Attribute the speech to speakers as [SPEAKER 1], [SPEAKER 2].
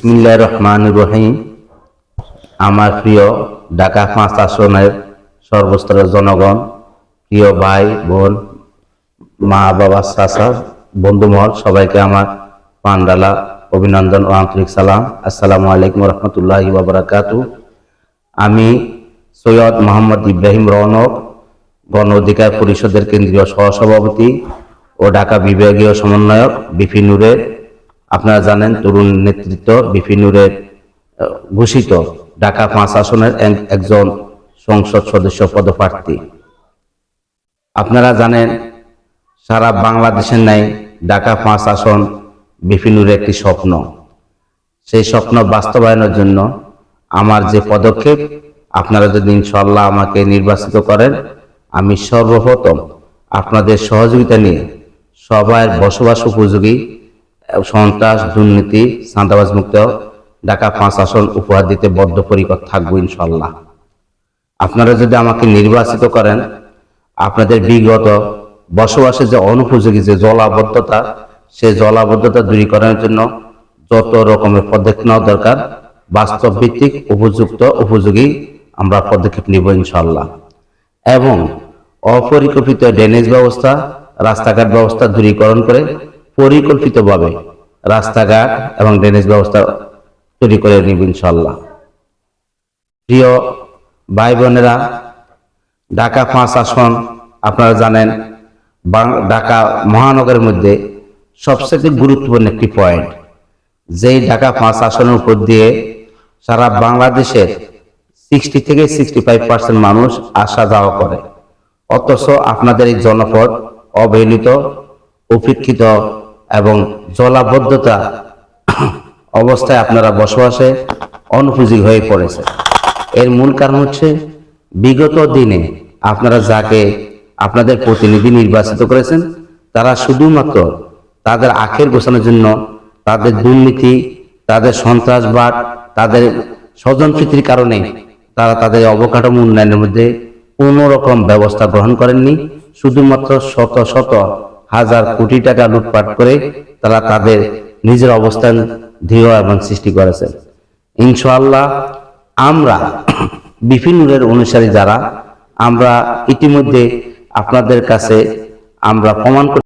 [SPEAKER 1] বিসমিল্লাহ রহমান রহিম। আমার প্রিয় ঢাকা পাঁচ আসনের সর্বস্তরের জনগণ, প্রিয় ভাই, বোন, মা, বাবা, চাচা, বন্ধুমহল, সবাইকে আমার পান্ডালা অভিনন্দন ও আন্তরিক সালাম। আসসালামু আলাইকুম রহমতুল্লাহ বাবরাকাতু আমি সৈয়দ মোহাম্মদ ইব্রাহিম রৌনক, গণ অধিকার পরিষদের কেন্দ্রীয় সহসভাপতি ও ঢাকা বিভাগীয় সমন্বয়ক বিপিনুরের আপনারা জানেন তরুণ নেতৃত্ব বিপিনুরের ঘোষিত ঢাকা পাঁচ আসনের এক- একজন সংসদ সদস্য পদপ্রার্থী। আপনারা জানেন সারা বাংলাদেশের ন্যায় ঢাকা পাঁচ আসন বিপিনুরের একটি স্বপ্ন। সেই স্বপ্ন বাস্তবায়নের জন্য আমার যে পদক্ষেপ, আপনারা যদি ইনশাল্লাহ আমাকে নির্বাচিত করেন, আমি সর্বপ্রথম আপনাদের সহযোগিতা নিয়ে সবার বসবাস উপযোগী সন্ত্রাস, দুর্নীতি সান্দাবাজ মুক্ত ঢাকা পাঁচ আসন উপহার দিতে বদ্ধপরিকর থাকব ইনশাল্লাহ আপনারা যদি আমাকে নির্বাচিত করেন, আপনাদের বিগত বসবাসের যে অনুপযোগী যে জলাবদ্ধতা সেই জলাবদ্ধতা দূরীকরণের জন্য যত রকমের পদক্ষেপ নেওয়া দরকার, বাস্তব ভিত্তিক, উপযুক্ত, উপযোগী আমরা পদক্ষেপ নিব ইনশাল্লাহ এবং অপরিকল্পিত ড্রেনেজ ব্যবস্থা, রাস্তাঘাট ব্যবস্থা দূরীকরণ করে পরিকল্পিতভাবে রাস্তাঘাট এবং ড্রেনেজ ব্যবস্থা তৈরি করে নিব ইনশাল্লাহ প্রিয় ভাই বোনেরা ঢাকা পাঁচ আসন আপনারা জানেন ঢাকা মহানগরের মধ্যে সবচেয়ে গুরুত্বপূর্ণ একটি পয়েন্ট যেই ঢাকা পাঁচ আসনের উপর দিয়ে সারা বাংলাদেশের সিক্সটি থেকে সিক্সটি ফাইভ পার্সেন্ট মানুষ আসা যাওয়া করে। অথচ আপনাদের এই জনপদ অবহেলিত, উপেক্ষিত এবং জলাবদ্ধতা অবস্থায় আপনারা বসবাসে অনুপযোগী হয়ে পড়েছে। এর মূল কারণ হচ্ছে বিগত দিনে আপনারা যাকে আপনাদের প্রতিনিধি নির্বাচিত করেছেন, তারা শুধুমাত্র তাদের আখের গোছানোর জন্য, তাদের দুর্নীতি, তাদের সন্ত্রাসবাদ, তাদের স্বজনপ্রীতির কারণে তারা তাদের অবকাঠামো উন্নয়নের মধ্যে কোনো রকম ব্যবস্থা গ্রহণ করেননি। শুধুমাত্র শত শত হাজার কোটি টাকা লুটপাট করে তারা তাদের নিজের অবস্থান দৃঢ় এবং সৃষ্টি করেছে। ইনশাল্লাহ আমরা বিপিনুরের অনুসারী যারা, আমরা ইতিমধ্যে আপনাদের কাছে আমরা প্রমাণ